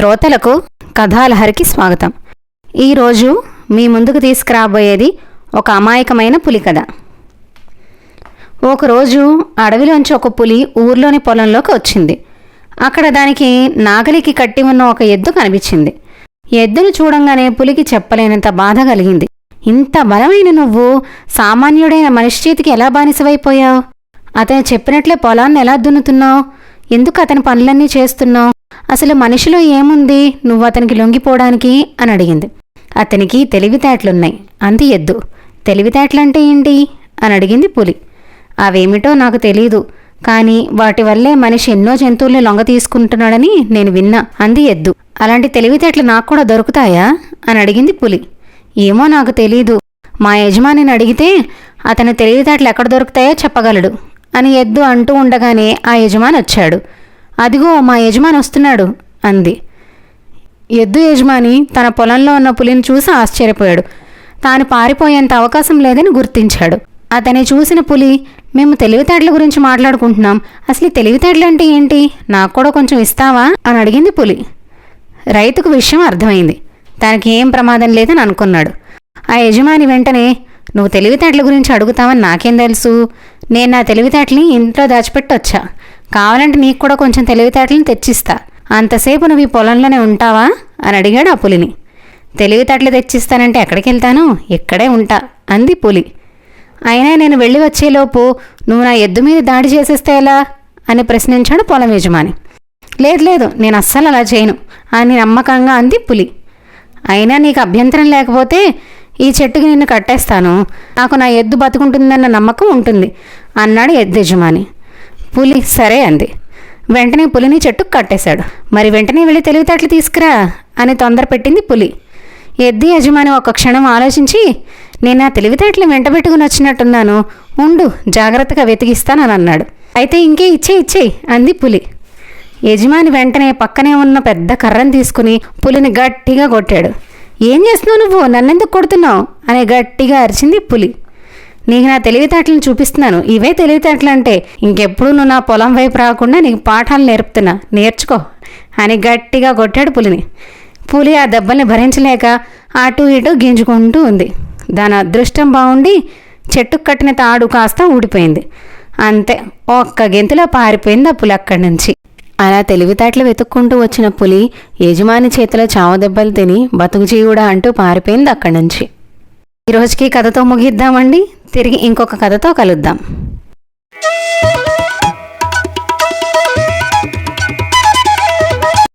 శ్రోతలకు కథాలహరికి స్వాగతం. ఈరోజు మీ ముందుకు తీసుకురాబోయేది ఒక అమాయకమైన పులి కథ. ఒకరోజు అడవిలోంచి ఒక పులి ఊర్లోని పొలంలోకి వచ్చింది. అక్కడ దానికి నాగలికి కట్టి ఉన్న ఒక ఎద్దు కనిపించింది. ఎద్దును చూడంగానే పులికి చెప్పలేనంత బాధ కలిగింది. ఇంత బలమైన నువ్వు సామాన్యుడైన మనిషి చేతికి ఎలా బానిసవైపోయావు? అతను చెప్పినట్లే పొలాన్ని ఎలా దున్నుతున్నావు? ఎందుకు అతని పనులన్నీ చేస్తున్నావు? అసలు మనిషిలో ఏముంది? నువ్వు అతనికి లొంగిపోవడానికి? అని అడిగింది. అతనికి తెలివితేటలున్నాయి. అంది ఎద్దు. తెలివితేటలంటే ఏంటి? అని అడిగింది పులి. అవేమిటో నాకు తెలియదు కానీ వాటి వల్లే మనిషి ఎన్నో జంతువుల్ని లొంగ తీసుకుంటున్నాడని నేను విన్నా అంది ఎద్దు. అలాంటి తెలివితేటలు నాకు కూడా దొరుకుతాయా? అని అడిగింది పులి. ఏమో నాకు తెలీదు. మా యజమానిని అడిగితే అతని తెలివితేటలు ఎక్కడ దొరుకుతాయో చెప్పగలడు అని ఎద్దు అంటూ ఉండగానే ఆ యజమాని వచ్చాడు. అదిగో మా యజమాని వస్తున్నాడు అంది. ఎద్దు యజమాని తన పొలంలో ఉన్న పులిని చూసి ఆశ్చర్యపోయాడు. తాను పారిపోయేంత అవకాశం లేదని గుర్తించాడు. అతని చూసిన పులి మేము తెలివితేటల గురించి మాట్లాడుకుంటున్నాం. అసలు తెలివితేటలు అంటే ఏంటి? నాకు కూడా కొంచెం ఇస్తావా? అని అడిగింది పులి. రైతుకు విషయం అర్థమైంది. తనకి ఏం ప్రమాదం లేదని అనుకున్నాడు. ఆ యజమాని వెంటనే నువ్వు తెలివితేటల గురించి అడుగుతావని నాకేం తెలుసు? నేను నా తెలివితేటలని ఇంట్లో దాచిపెట్టొచ్చా? కావాలంటే నీకు కూడా కొంచెం తెలివితేటలను తెచ్చిస్తా. అంతసేపు నువ్వు ఈ పొలంలోనే ఉంటావా? అని అడిగాడు ఆ పులిని. తెలివితేటలు తెచ్చిస్తానంటే ఎక్కడికి వెళ్తాను? ఇక్కడే ఉంటా అంది పులి. అయినా నేను వెళ్ళి వచ్చేలోపు నువ్వు నా ఎద్దు మీద దాడి చేసేస్తే ఎలా? అని ప్రశ్నించాడు పొలం యజమాని. లేదు లేదు నేను అస్సలు అలా చేయను అని నమ్మకంగా అంది పులి. అయినా నీకు అభ్యంతరం లేకపోతే ఈ చెట్టుకి నిన్ను కట్టేస్తాను. నాకు నా ఎద్దు బతుకుంటుందన్న నమ్మకం ఉంటుంది అన్నాడు ఎద్దు యజమాని. పులి సరే అంది. వెంటనే పులిని చెట్టుకు కట్టేశాడు. మరి వెంటనే వెళ్ళి తెలివితేటలు తీసుకురా అని తొందర పెట్టింది పులి. ఎద్ది యజమాని ఒక క్షణం ఆలోచించి నేను ఆ తెలివితేటలు వెంటబెట్టుకుని వచ్చినట్టున్నాను. ఉండు జాగ్రత్తగా వెతికిస్తానని అన్నాడు అయితే ఇంకే ఇచ్చే ఇచ్చే అంది పులి. యజమాని వెంటనే పక్కనే ఉన్న పెద్ద కర్రను తీసుకుని పులిని గట్టిగా కొట్టాడు. ఏం చేస్తున్నావు నువ్వు? నన్నెందుకు కొడుతున్నావు? అని గట్టిగా అరిచింది పులి. నీకు నా తెలివితేటలను చూపిస్తున్నాను. ఇవే తెలివితేటలు అంటే ఇంకెప్పుడు నువ్వు నా పొలం వైపు రాకుండా నీకు పాఠాలు నేర్పుతున్నా. నేర్చుకో. అని గట్టిగా కొట్టాడు పులిని. పులి ఆ దెబ్బల్ని భరించలేక అటు ఇటు గింజుకుంటూ ఉంది. దాని అదృష్టం బాగుండి చెట్టుకు కట్టిన తాడు కాస్త ఊడిపోయింది. అంతే ఒక్క గెంతులో పారిపోయింది ఆ పులి అక్కడి నుంచి. అలా తెలివితేటలు వెతుక్కుంటూ వచ్చిన పులి యజమాని చేతిలో చావ దెబ్బలు తిని బతుకు జీవుడా అంటూ పారిపోయింది అక్కడి నుంచి. ఈరోజుకి కథతో ముగిద్దామండి. తిరిగి ఇంకొక కథతో కలుద్దాం.